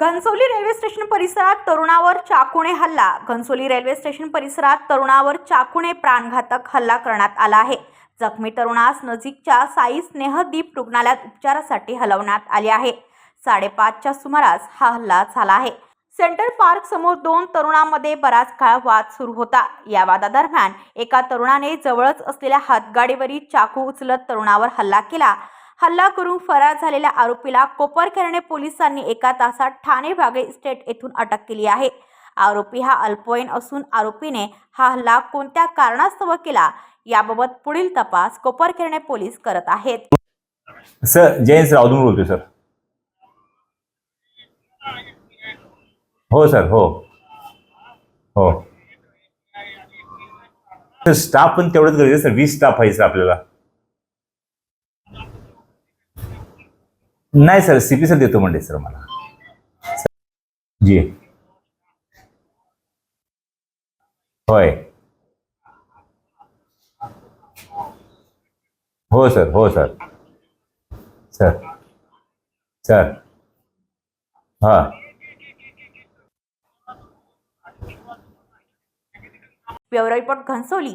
Ghansoli railway station परिसरात तरुणावर चाकूने हल्ला. Ghansoli railway station परिसरात तरुणावर चाकूने प्राणघातक हल्ला करण्यात आला आहे. जखमी तरुणास नजीकच्या साई स्नेहदीप रुग्णालयात उपचारासाठी हलवण्यात आले आहे. साडेपाचच्या सुमारास हा हल्ला झाला आहे. सेंट्रल पार्क समोर दोन तरुणांमध्ये बराच काळ वाद सुरू होता. या वादादरम्यान एका तरुणाने जवळच असलेल्या हातगाडीवरील चाकू उचलत तरुणावर हल्ला केला. हल्ला करून फरार झालेल्या आरोपीला कोपरखेरणे पोलिसांनी एका तासात ठाणे भागे इस्टेट येथून अटक केली आहे. आरोपी हा अल्पवयीन असून आरोपीने हा हल्ला कोणत्या कारणास्तव केला याबाबत पुढील तपास कोपरखेरणे पोलीस करत आहेत. सर जयंत रावदून बोलतोय सर. हो सर हो. हो. सर स्टाफ पण तेवढंच गरजेचं सर वीस स्टाफ आहे सर आपल्याला. नाही सर सी पी सर देतो म्हणजे सर मला. जी. होय. हो सर हो सर. सर. सर. हां. Bureau report Ghansoli.